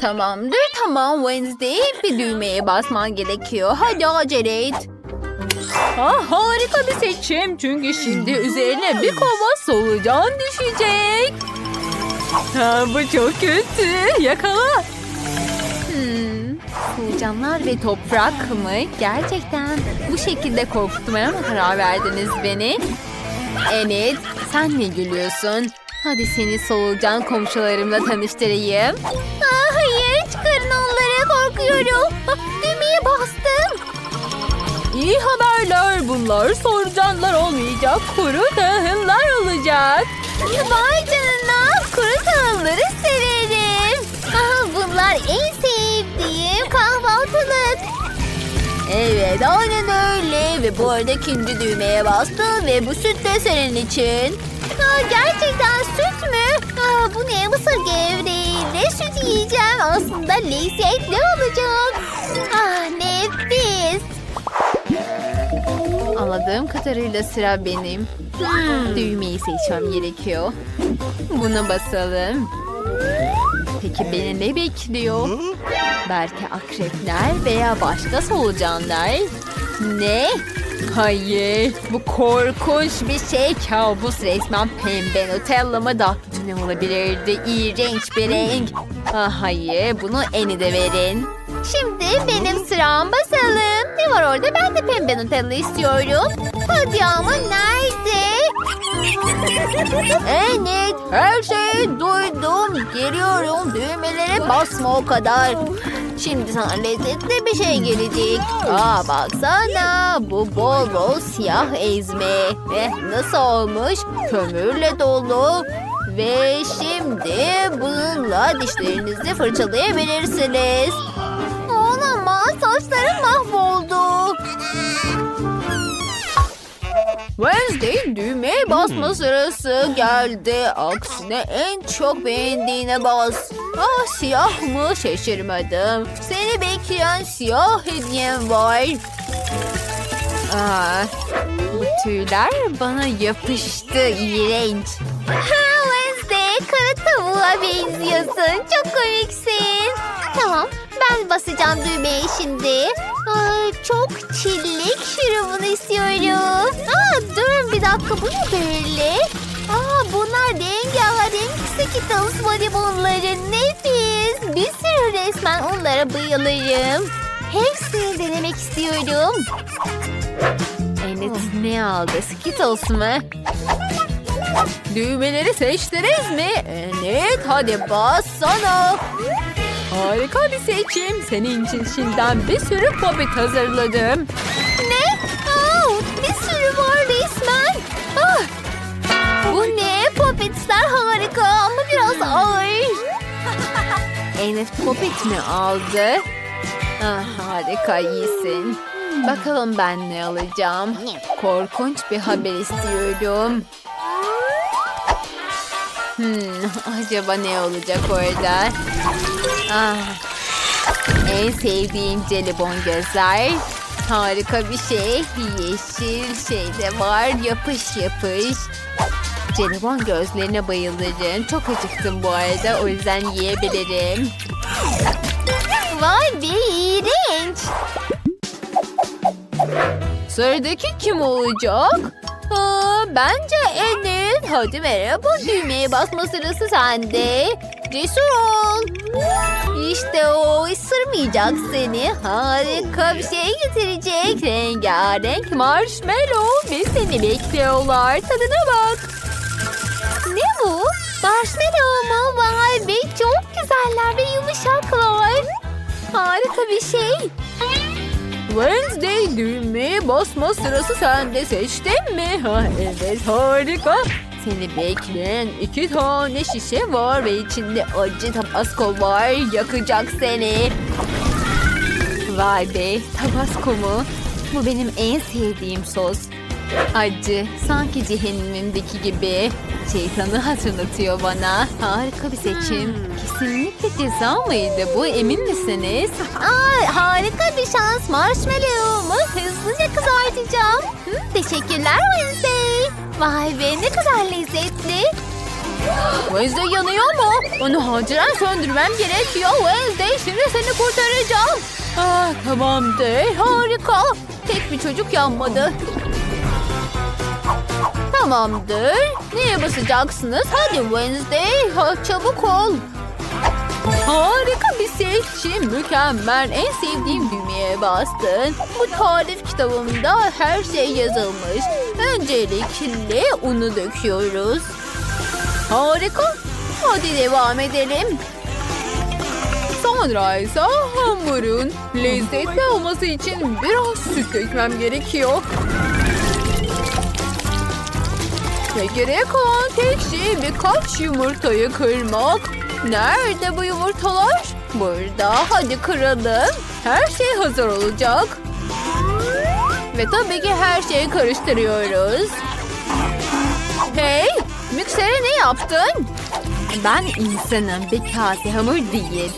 Tamamdır tamam Wednesday. Bir düğmeye basman gerekiyor. Hadi acele et. Ah, harika bir seçim. Çünkü şimdi üzerine bir kova solucan düşecek. Ha, bu çok kötü. Yakala. Hmm, solucanlar ve toprak mı? Gerçekten bu şekilde korkutmaya mı karar verdiniz beni? Evet, sen ne gülüyorsun? Hadi seni solucan komşularımla tanıştırayım. Çıkarın onları. Korkuyorum. Düğmeye bastım. İyi haberler. Bunlar solucanlar olmayacak. Kuru tahıllar olacak. Vay canına. Kuru tahılları severim. Aha, bunlar en sevdiğim kahvaltılık. Evet aynen öyle ve bu arada ikinci düğmeye bastım ve bu süt de senin için. Aa, gerçekten süt mü? Aa, bu ne mısır gevreğiyle süt yiyeceğim. Aslında lezzetli olacak. Ah nefis. Anladığım kadarıyla sıra benim. Düğmeyi seçmem gerekiyor. Buna basalım. Peki beni ne bekliyor? Belki akrepler veya başka solucanlar. Ne? Hayır, bu korkunç bir şey. Kabus resmen pembe Nutella mı da ne olabilirdi? İğrenç bir renk. Ah, hayır, bunu eni de verin. Şimdi benim sıram basalım. Ne var orada? Ben de pembe Nutella istiyorum. Hadi ama nerede? Evet, her şeyi duydum. Geliyorum, düğmelere basma o kadar. Şimdi sana lezzetli bir şey gelecek. Aa baksana, bu bol bol siyah ezme. Eh, nasıl olmuş? Kömürle dolu. Ve şimdi bununla dişlerinizi fırçalayabilirsiniz. Olamaz, saçlarım mahvoldu. Wednesday düğmeye basma sırası geldi. Aksine en çok beğendiğine bas. Ah siyah mı? Şaşırmadım. Seni bekleyen siyah hediyem var. Ah, bu tüyler bana yapıştı. İğrenç. Kara tavuğa benziyorsun. Çok komiksin. Tamam ben basacağım düğmeye şimdi. Ay, çok çillik şurubunu istiyorum. Aa, durun bir dakika bu ne böyle? Aa, bunlar rengarenk Skittles bonibonları nefis. Bir sürü resmen onlara bayılırım. Hepsini denemek istiyorum. Enes ne aldı? Skittles mı? Düğmeleri seçtiniz mi? Evet hadi bassana. Harika bir seçim. Senin için şimdiden bir sürü popit hazırladım. Ne? Aa, bir sürü var resmen. Ah, bu ne? Popitler harika ama biraz ağır. Enes popit mi aldı? Ah, harika iyisin. Bakalım ben ne alacağım. Korkunç bir haber istiyorum. Hmm, acaba ne olacak orada? Ah, en sevdiğim jelibon gözler. Harika bir şey. Yeşil şey de var. Yapış yapış. Jelibon gözlerine bayılırım. Çok acıktım bu arada. O yüzden yiyebilirim. Vay be iğrenç. Sıradaki kim olacak? Bence Enes. Hadi merhaba düğmeye basma sırası sende. Cesur ol. İşte o ısırmayacak seni. Harika bir şey getirecek. Rengarenk marshmallow ve seni bekliyorlar. Tadına bak. Ne bu? Marshmallow mu? Vay be çok güzeller ve yumuşaklar. Harika bir şey. Wednesday düğmeye basma sırası sende seçtin mi? Ha, evet harika. Seni bekleyen iki tane şişe var ve içinde acı tabasco var. Yakacak seni. Vay be tabasco mu? Bu benim en sevdiğim sos. Acı, sanki cehennemimdeki gibi. Şeytanı hatırlatıyor bana. Harika bir seçim. Kesinlikle ceza mıydı bu emin misiniz? Aa, harika bir şans. Marshmallow'umu hızlıca kızartacağım. Hı, teşekkürler Wednesday. Vay be ne kadar lezzetli. Wednesday yanıyor mu? Onu acilen söndürmem gerekiyor. Wednesday şimdi seni kurtaracağım. Ah, tamamdır. Harika. Tek bir çocuk yanmadı. Tamamdır. Neye basacaksınız? Hadi Wednesday. Ha, çabuk ol. Harika bir seçim. Mükemmel. En sevdiğim düğmeye bastın. Bu tarif kitabımda her şey yazılmış. Öncelikle unu döküyoruz. Harika. Hadi devam edelim. Sonra ise hamurun lezzetli olması için biraz süt dökmem gerekiyor. Ve gerek olan tek şey birkaç yumurtayı kırmak. Nerede bu yumurtalar? Burada. Hadi kıralım. Her şey hazır olacak. Ve tabii ki her şeyi karıştırıyoruz. Hey! Miksere ne yaptın? Ben insanım bir kase hamur değil.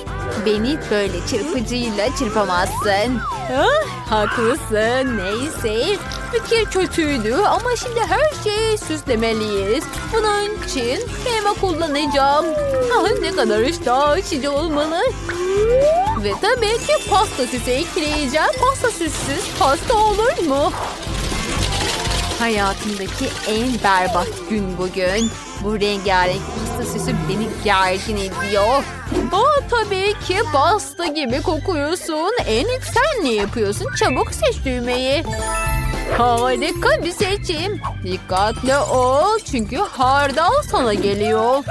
Beni böyle çırpıcıyla çırpamazsın. Ah, haklısın. Neyse. Fikir kötüydü ama şimdi her şeyi süslemeliyiz. Bunun için krema kullanacağım. Ah, ne kadar iştah açıcı olmalı. Ve tabii ki pasta süsü ekleyeceğim. Pasta süssüz pasta olur mu? Hayatımdaki en berbat gün bugün. Bu rengarenk pasta süsü beni gergin ediyor. Aa, tabii ki pasta gibi kokuyorsun. En ilk sen ne yapıyorsun? Çabuk seç düğmeyi. Harika bir seçim. Dikkatli ol çünkü hardal sana geliyor.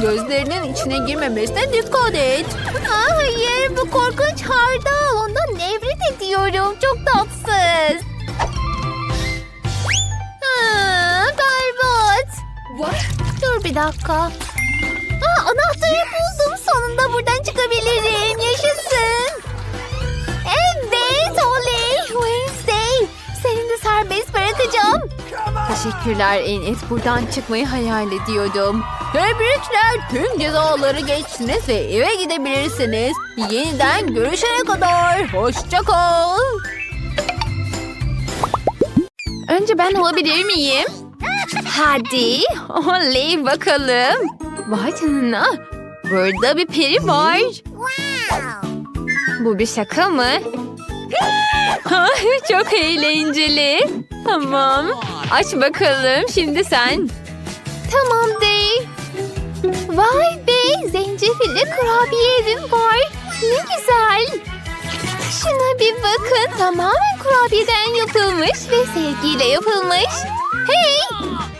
Gözlerinin içine girmemesine dikkat et. Hayır bu korkunç hardal. Ondan nefret ediyorum. Çok tatsız. Berbat. Dur bir dakika. Aa, anahtarı buldum. Sonunda buradan çıkabilirim. Yaşasın. Bırakacağım. Teşekkürler Enes. Buradan çıkmayı hayal ediyordum. Tebrikler. Tüm cezaları geçtiniz ve eve gidebilirsiniz. Yeniden görüşene kadar. Hoşça kal. Önce ben olabilir miyim? Hadi. Oley bakalım. Vay canına. Burada bir peri var. Bu bir şaka mı? Çok eğlenceli. Tamam. Aç bakalım şimdi sen. Tamam değil. Vay be zencefilli kurabiye evim var. Ne güzel. Şuna bir bakın. Tamamen kurabiyeden yapılmış ve sevgiyle yapılmış. Hey!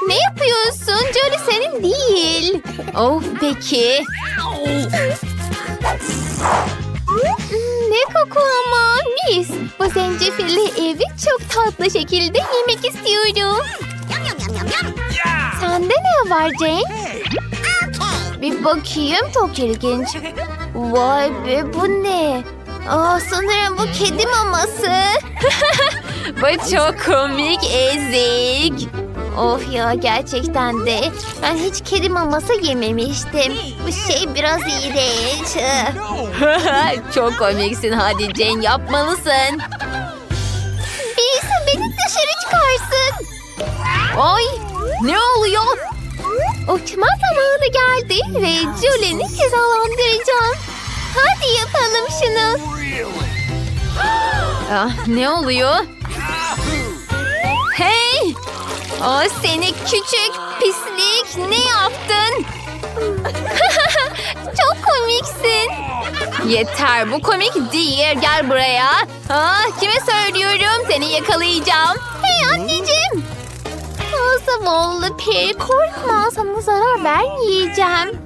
Ne yapıyorsun? Jolie senin değil. Of peki. Ne koku ama mis. Bu zencefilli evi çok tatlı şekilde yemek istiyorum. Sende ne var Jane? Bir bakayım çok ilginç. Vay be bu ne? Aa, sanırım bu kedi maması. Bu çok komik ezik. Of ya gerçekten de. Ben hiç kedi maması yememiştim. Bu şey biraz iğrenç. çok komiksin hadi Jane yapmalısın. Birisi beni dışarı çıkarsın. Ay ne oluyor? Uçma zamanı geldi ve Julie'ni cezalandıracağım. Hadi yapalım şunu. Ah, ne oluyor? Hey! O seni küçük pislik ne yaptın? Çok komiksin. Yeter bu komik değil gel buraya. Ah, kime söylüyorum seni yakalayacağım. Hey anneciğim. O zavallı peri korkma sana zarar vermeyeceğim.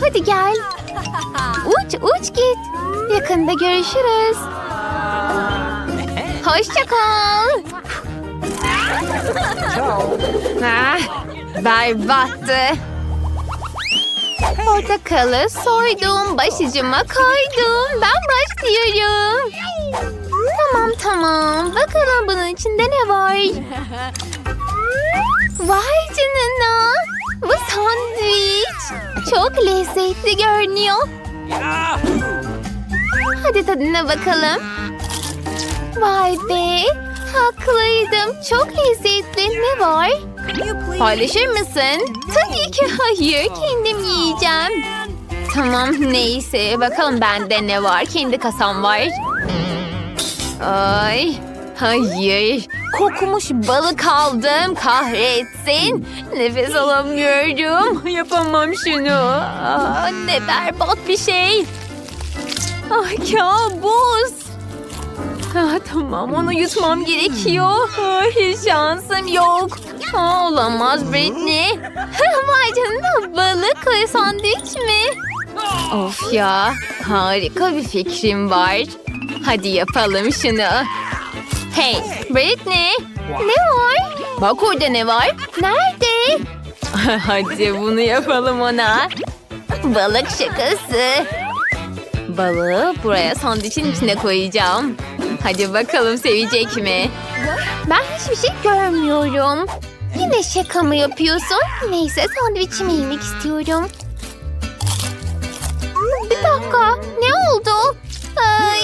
Hadi gel. Uç uç git. Yakında görüşürüz. Hoşça kal. Ah, berbattı. Portakalı soydum, başucuma koydum. Ben başlıyorum. Tamam tamam. Bakalım bunun içinde ne var? Vay canına. Bu sandviç. Çok lezzetli görünüyor. Hadi tadına bakalım. Vay be. Haklıydım. Çok lezzetli. Ne var? Paylaşır mısın? Tabii ki hayır. Kendim yiyeceğim. Tamam neyse. Bakalım bende ne var? Kendi kasam var. Ay. Hayır. Kokmuş balık aldım. Kahretsin. Nefes alamıyorum. Yapamam şunu. Aa, ne berbat bir şey. Ah kabus. Ah, tamam onu yutmam gerekiyor. Hayır şansım yok. Aa, olamaz Britney. Vay canına balık sandviç mi? Of ya harika bir fikrim var. Hadi yapalım şunu. Hey Britney. Ne var? Bak orada ne var? Nerede? Hadi bunu yapalım ona. Balık şakası. Balığı buraya sandviçin içine koyacağım. Hadi bakalım sevecek mi? Ben hiçbir şey görmüyorum. Yine şaka mı yapıyorsun? Neyse sandviçimi yemek istiyorum. Bir dakika. Ne oldu? Ay.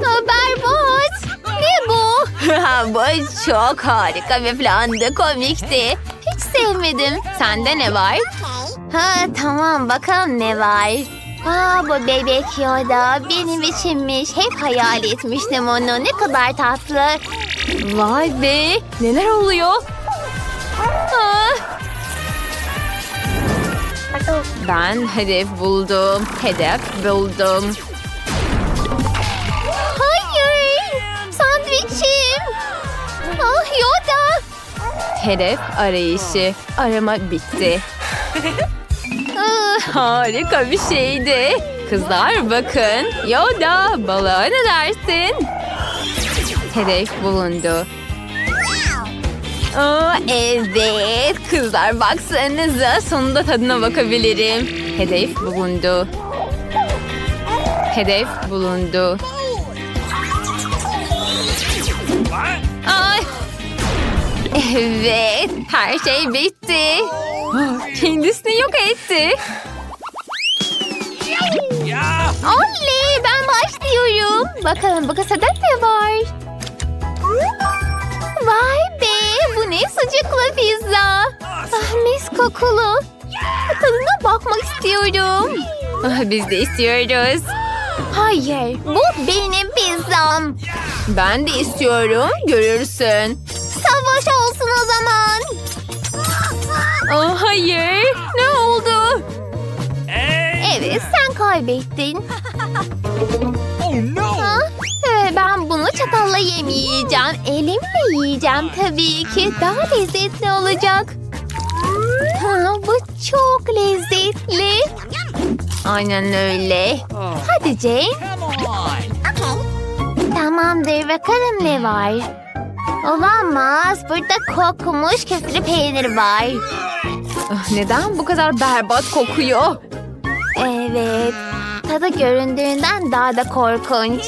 Berbat. Ne bu? bu çok harika bir plandı. Komikti. Hiç sevmedim. Sende ne var? Ha tamam bakalım ne var. Aa bu bebek Yoda benim içinmiş. Hep hayal etmiştim onu. Ne kadar tatlı. Vay be. Neler oluyor? Aa. Ben hedef buldum. Hedef buldum. Hayır. Sandviçim. Ah Yoda. Hedef arayışı. Arama bitti. Harika bir şeydi. Kızlar bakın. Yoda balığa ne dersin? Hedef bulundu. Aa, evet. Kızlar baksanıza sonunda tadına bakabilirim. Hedef bulundu. Hedef bulundu. Ay. Evet, her şey bitti. Kendisini yok etti. Oley, ben başlıyorum. Bakalım bu kasada ne var? Vay be, bu ne sıcaklı pizza. Ah, mis kokulu. Tadına bakmak istiyorum. Ah, biz de istiyoruz. Hayır, bu benim pizzam. Ben de istiyorum, görürsün. Savaş olsun o zaman. Oh, hayır, ne oldu? Evet, sen kaybettin. Oh no! Ha? Ee, Ben bunu çatalla yemeyeceğim. Elimle yiyeceğim tabii ki. Daha lezzetli olacak. Ha, bu çok lezzetli. Aynen öyle. Hadi Jane. Tamamdır bakalım ne var. Olamaz. Burada kokmuş köfte peynir var. Ah, Neden bu kadar berbat kokuyor? Evet. Tadı göründüğünden daha da korkunç.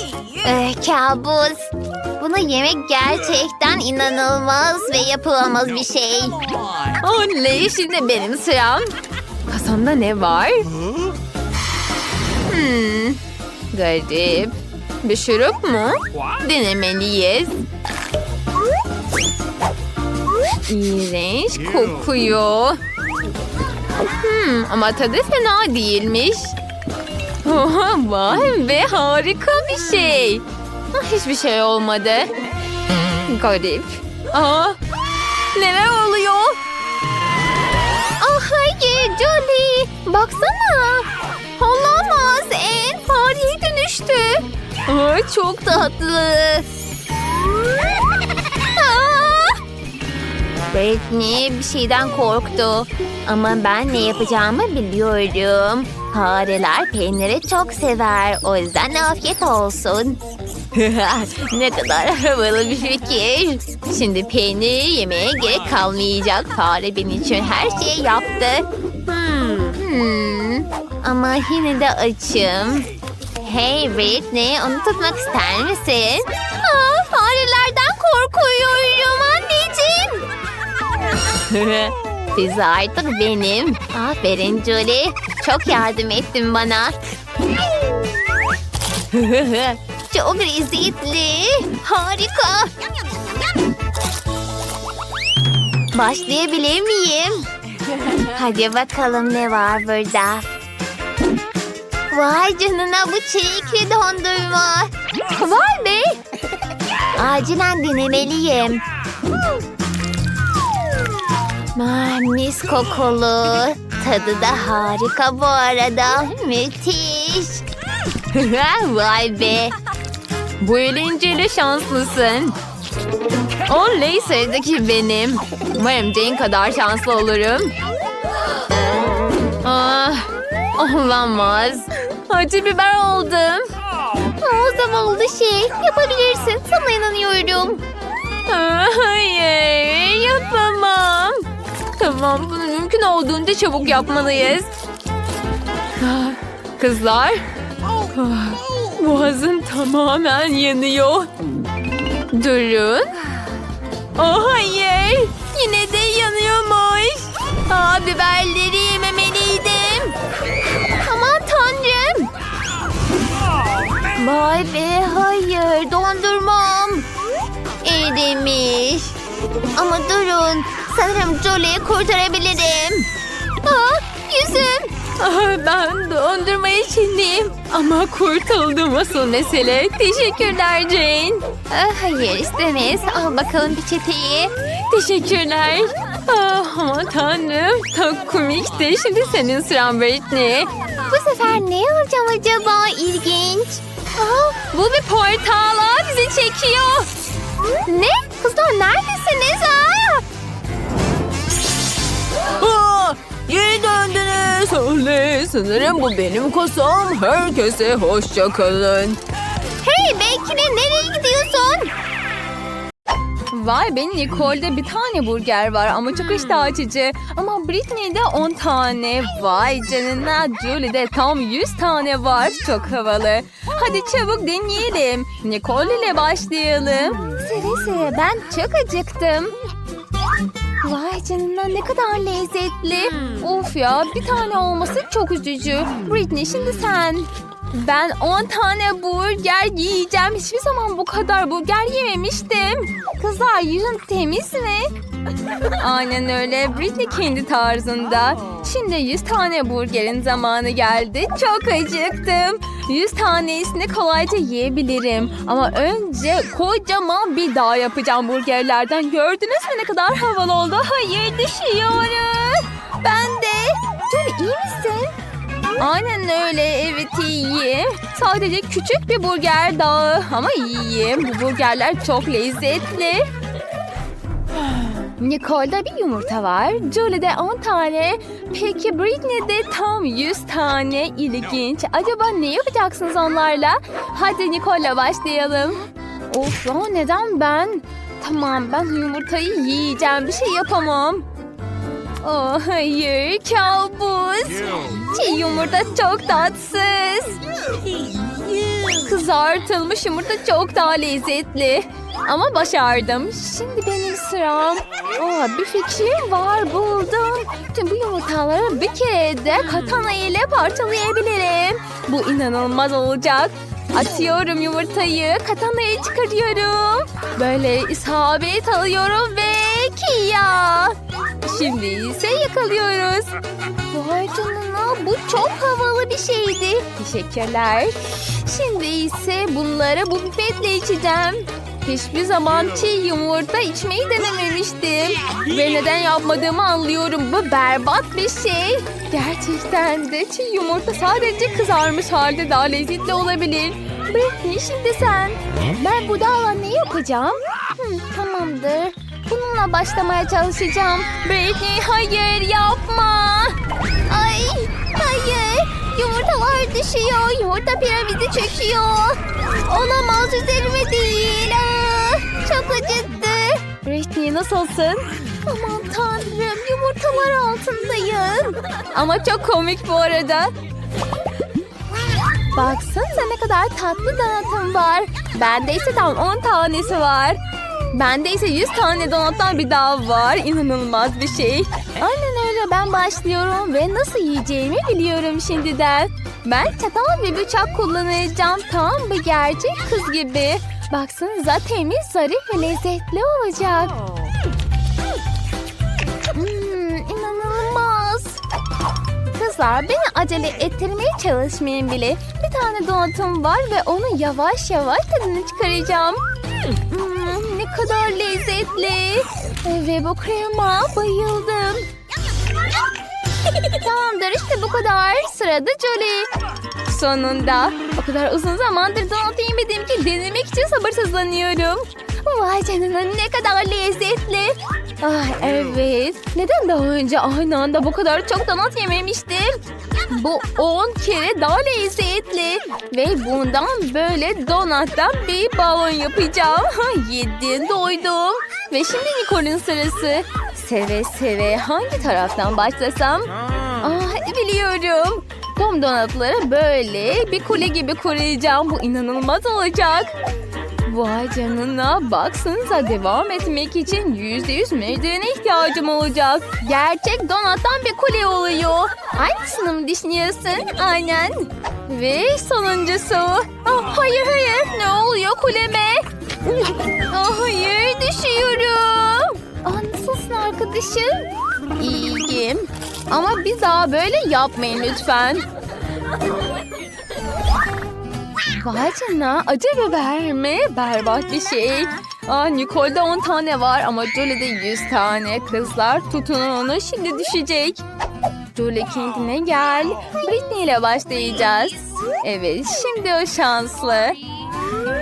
Eh, kabus. Bunu yemek gerçekten inanılmaz ve yapılamaz bir şey. Oley şimdi benim sıram. Kasamda ne var? Hmm, garip. Bir şurup mu? Denemeliyiz. İğrenç kokuyor. Hmm, ama tadı fena değilmiş. Oha, vay be harika bir şey. Ah, hiçbir şey olmadı. Garip. Aa, neler oluyor? Ah hayır Jolie. Baksana. Olamaz. En fareye dönüştü. Ay, çok tatlı. Britney bir şeyden korktu. Ama ben ne yapacağımı biliyorum. Fareler peyniri çok sever. O yüzden afiyet olsun. ne kadar havalı bir fikir. Şimdi peynir yemeye gerek kalmayacak. Fare benim için her şeyi yaptı. Hmm, hmm. Ama yine de açım. Hey Britney, onu tutmak ister misin? Aa, farelerden korkuyorum. Pizza artık benim. Aferin Julie. Çok yardım ettin bana. Çok lezzetli. Harika. Başlayabilir miyim? Hadi bakalım ne var burada. Vay canına bu çilekli dondurma. Vay be. Acilen denemeliyim. Mis kokulu. Tadı da harika bu arada. Müthiş. Vay be. Bu eğlenceli şanslısın. Oley sıradaki benim. Umarım Jane kadar şanslı olurum. Ah, olamaz. Acı biber oldum. O zavallı şey. Yapabilirsin. Sana inanıyorum. Ah, Hayır, yapamam. Tamam, bunu mümkün olduğunca çabuk yapmalıyız. Kızlar, boğazım tamamen yanıyor. Durun. Oh hayır, yine de yanıyormuş. Aa, biberleri yememeliydim. Aman tanrım. Vay be hayır dondurmam. Erimiş. Ama durun. Sanırım Jolie'yi kurtarabilirim. Aa, yüzüm. Ah, Ben dondurmayı çiğneyim. Ama kurtuldum asıl mesele. Teşekkürler Jane. Aa, hayır istemeyiz. Al bakalım peçeteyi. Teşekkürler. Ah, aman tanrım. Çok komikti. Şimdi senin sıran Britney. Bu sefer ne alacağım acaba? İlginç. Aa, Bu bir portal. Aa, bizi çekiyor. ne? Kızlar neredesiniz? Sanırım bu benim kasam. Herkese hoşça kalın. Hey bekle nereye gidiyorsun? Vay be Nicole'de bir tane burger var ama çok iştah açıcı. Ama Britney'de 10 tane. Vay canına Julie'de tam 100 tane var. Çok havalı. Hadi çabuk deneyelim. Nicole ile başlayalım. Sıra sıra ben çok acıktım. Vay canına ne kadar lezzetli. Of ya bir tane olması çok üzücü. Britney şimdi sen. Ben 10 tane burger yiyeceğim. Hiçbir zaman bu kadar burger yememiştim. Kızlar yüzün temiz mi? Aynen öyle. Britney kendi tarzında. Şimdi 100 tane burgerin zamanı geldi. Çok acıktım. 100 tanesini kolayca yiyebilirim. Ama önce kocaman bir dağ yapacağım burgerlerden. Gördünüz mü ne kadar havalı oldu? Hayır düşüyoruz. Ben de. Julie iyi misin? Aynen öyle evet iyiyim. Sadece küçük bir burger dağı ama iyiyim. Bu burgerler çok lezzetli. Nicole'da bir yumurta var. Julie'de 10 tane. Peki Britney'de tam 100 tane. İlginç. Acaba ne yapacaksınız onlarla? Hadi Nicole'la başlayalım. Of ya neden ben? Tamam ben yumurtayı yiyeceğim. Bir şey yapamam. Oh hayır kabus. Çiğ yumurta çok tatsız. Kızartılmış yumurta çok daha lezzetli. Ama başardım. Şimdi benim sıram. Aa, bir fikrim var buldum. Tüm bu yumurtaları bir kerede katana ile parçalayabilirim. Bu inanılmaz olacak. Atıyorum yumurtayı, katanayı çıkarıyorum. Böyle isabet alıyorum ve kiya. Şimdi ise yakalıyoruz. Vay canına bu çok havalı bir şeydi. Teşekkürler. Şimdi ise bunları bu pipetle içeceğim. Hiçbir zaman çiğ yumurta içmeyi denememiştim. Ve neden yapmadığımı anlıyorum. Bu berbat bir şey. Gerçekten de çiğ yumurta sadece kızarmış halde daha lezzetli olabilir. Britney şimdi sen. Ben bu dağla ne yapacağım? Hmm, tamamdır. Bununla başlamaya çalışacağım. Britney hayır yapma. Ay hayır yumurtalar düşüyor. Yumurta piramidi çöküyor. Olamaz üzerime değil. Aa, çok acıttı. Britney nasılsın? Aman tanrım yumurtalar altındayım. Ama çok komik bu arada. Baksanıza ne kadar tatlı donatım var. Bende ise tam 10 tanesi var. Bende ise 100 tane donattan bir daha var. İnanılmaz bir şey. Aynen öyle ben başlıyorum ve nasıl yiyeceğimi biliyorum şimdiden. Ben çatal ve bıçak kullanacağım. Tam bir gerçek kız gibi. Baksanıza temiz, zarif ve lezzetli olacak. Hmm, inanılmaz. Kızlar beni acele ettirmeye çalışmayın bile. Bir tane donatım var ve onu yavaş yavaş tadını çıkaracağım. Hmm, kadar lezzetli. Ve bu krema bayıldım. Tamamdır işte bu kadar. Sırada Jolie. Sonunda. O kadar uzun zamandır donat yemedim ki denemek için sabırsızlanıyorum. Vay canına ne kadar lezzetli. Ah evet. Neden daha önce aynı anda bu kadar çok donat yememiştim? Bu 10 kere daha lezzetli. Ve bundan böyle donattan bir balon yapacağım. Yedim doydum. Ve şimdi Nicole'un sırası. Seve seve hangi taraftan başlasam? Ah biliyorum. Tom donatları böyle bir kule gibi koruyacağım. Bu inanılmaz olacak. Vay canına baksanıza devam etmek için yüzde yüz merdivene ihtiyacım olacak. Gerçek donattan bir kule oluyor. Aynısını mı düşünüyorsun? Aynen. Ve sonuncusu. Ah, hayır hayır ne oluyor kuleme? Ah, hayır düşüyorum. Ah, nasılsın arkadaşım? İyiyim. Ama bir daha böyle yapmayın lütfen. Vay biber mi? Berbat bir şey. Aa, Nicole'da 10 tane var ama Jolie'de 100 tane. Kızlar tutunun onu şimdi düşecek. Jolie kendine gel. Britney ile başlayacağız. Evet şimdi o şanslı.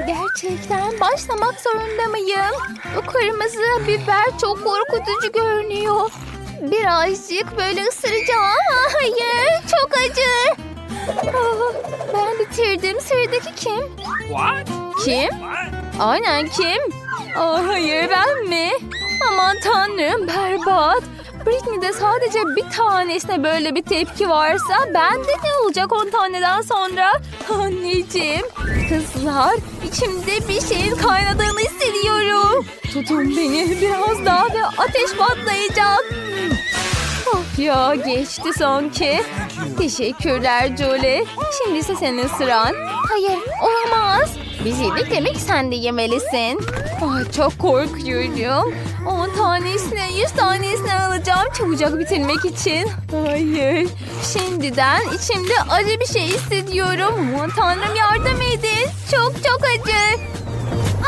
Gerçekten başlamak zorunda mıyım? O kırmızı biber çok korkutucu görünüyor. Birazcık böyle ısıracağım. Ah, Hayır çok acı. Ah, Ben bitirdim. Sıradaki kim? What? Kim? What? Aynen kim? Aa, hayır ben mi? Aman tanrım berbat. Britney'de sadece bir tanesine böyle bir tepki varsa bende ne olacak on taneden sonra? Anneciğim, kızlar içimde bir şeyin kaynadığını hissediyorum. Tutun beni biraz daha ve ateş patlayacak. Ya geçti sanki. Teşekkürler Jolie. Şimdi ise senin sıran. Hayır olamaz. Biz yedik demek sen de yemelisin. Ay, çok korkuyorum. 10 tanesine 100 tanesine alacağım çabucak bitirmek için. Hayır. Şimdiden içimde acı bir şey hissediyorum. Aman tanrım yardım edin. Çok çok acı.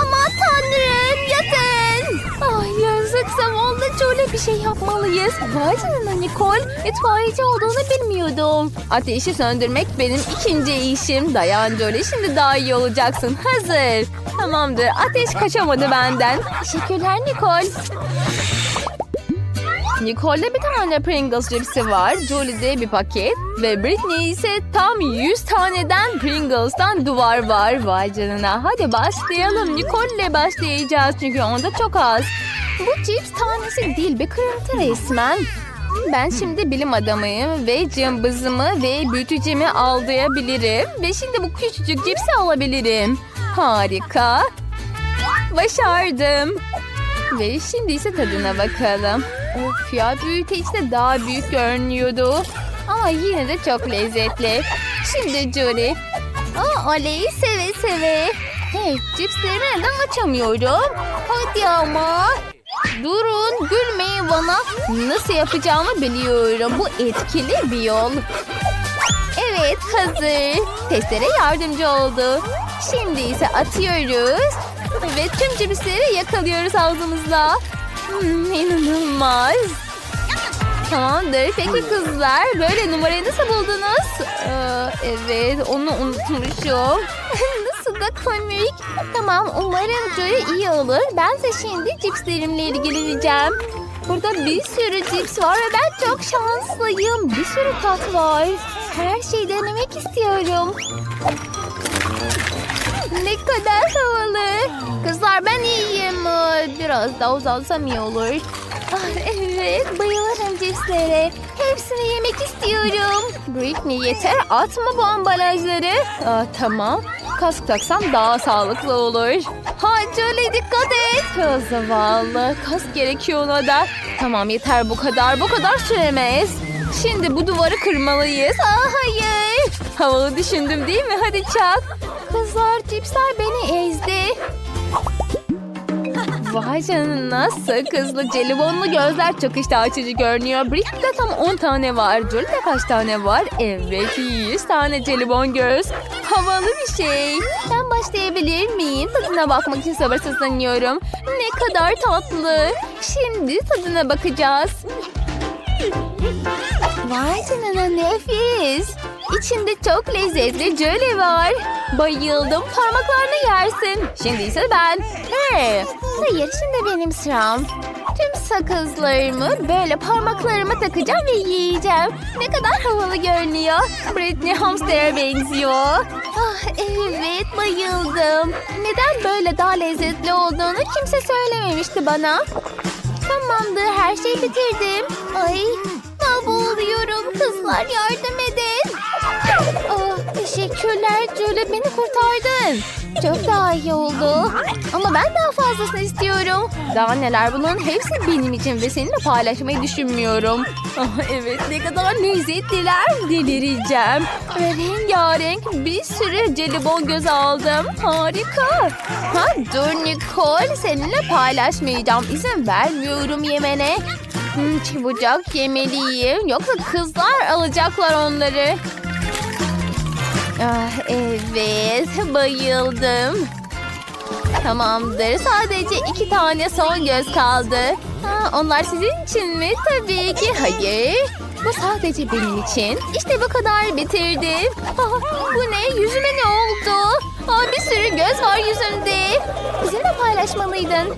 Aman tanrım yatın. Ay yazık zavallı Jolie bir şey yapmalıyız. Vay canına Nicole. İtfaiyeci olduğunu bilmiyordum. Ateşi söndürmek benim ikinci işim. Dayan Jolie şimdi daha iyi olacaksın. Hazır. Tamamdır ateş kaçamadı benden. Teşekkürler Nicole. Nicole'de bir tane Pringles cipsi var. Jolie'de bir paket. Ve Britney ise tam 100 taneden Pringles'tan duvar var. Vay canına. Hadi başlayalım. Nicole'le başlayacağız çünkü onda çok az. Bu cips tanesi değil bir kırıntı resmen. Ben şimdi bilim adamıyım ve cımbızımı ve büyütücümü aldırabilirim. Ve şimdi bu küçücük cipsi alabilirim. Harika. Başardım. Ve şimdi ise tadına bakalım. Of ya büyüteç de daha büyük görünüyordu. Ama yine de çok lezzetli. Şimdi Jolie. Aa, Oley seve seve. Hey cipslerimi neden açamıyorum? Hadi ama. Durun gülmeyin bana. Nasıl yapacağımı biliyorum. Bu etkili bir yol. Evet hazır. Testere yardımcı oldu. Şimdi ise atıyoruz. Ve tüm cipsleri yakalıyoruz ağzımızla. Hmm, inanılmaz. Tamamdır. Peki kızlar böyle numarayı nasıl buldunuz? Ee, evet onu unutmuşum. nasıl da komik. Tamam umarım Joy iyi olur. Ben de şimdi cipslerimle ilgileneceğim. Burada bir sürü cips var ve ben çok şanslıyım. Bir sürü tat var. Her şeyi denemek istiyorum. Ne kadar havalı. Kızlar ben iyiyim. Biraz daha uzansam iyi olur. Ah, evet bayılırım cipslere. Hepsini yemek istiyorum. Britney yeter atma bu ambalajları. Aa, tamam. Kask taksam daha sağlıklı olur. Ha Jolie dikkat et. Zavallı. Kask gerekiyor ona da. Tamam yeter bu kadar. Bu kadar süremez. Şimdi bu duvarı kırmalıyız. Aa, hayır. Havalı düşündüm değil mi? Hadi çak. Kızlar cipsler beni ezdi. Vay canına sakızlı jelibonlu gözler çok iştah açıcı görünüyor. Britney'de tam 10 tane var. Julie'de kaç tane var? Evet 100 tane jelibon göz. Havalı bir şey. Ben başlayabilir miyim? Tadına bakmak için sabırsızlanıyorum. Ne kadar tatlı. Şimdi tadına bakacağız. Vay canına nefis. İçinde çok lezzetli jöle var. Bayıldım. Parmaklarını yersin. Şimdi ise ben. Hey. Hayır şimdi benim sıram. Tüm sakızlarımı böyle parmaklarıma takacağım ve yiyeceğim. Ne kadar havalı görünüyor. Britney hamster'e benziyor. Ah evet bayıldım. Neden böyle daha lezzetli olduğunu kimse söylememişti bana. Tamamdır her şeyi bitirdim. Ay ben boğuluyorum. Kızlar yardım edin. Oh, teşekkürler Julie beni kurtardın. Çok daha iyi oldu. Ama ben daha fazlasını istiyorum. Daha neler bunların hepsi benim için ve seninle paylaşmayı düşünmüyorum. Ah, evet ne kadar lezzetliler delireceğim. Ve rengarenk bir sürü jelibon göz aldım. Harika. Ha, dur Nicole seninle paylaşmayacağım. İzin vermiyorum yemene. Hmm, çabucak yemeliyim. Yoksa kızlar alacaklar onları. Ah, evet, bayıldım. Tamamdır, sadece iki tane son göz kaldı. Ha, onlar sizin için mi? Tabii ki hayır. Bu sadece benim için. İşte bu kadar bitirdim. Ah, bu ne? Yüzüme ne oldu? Ah, bir sürü göz var yüzümde. Bizimle paylaşmalıydın.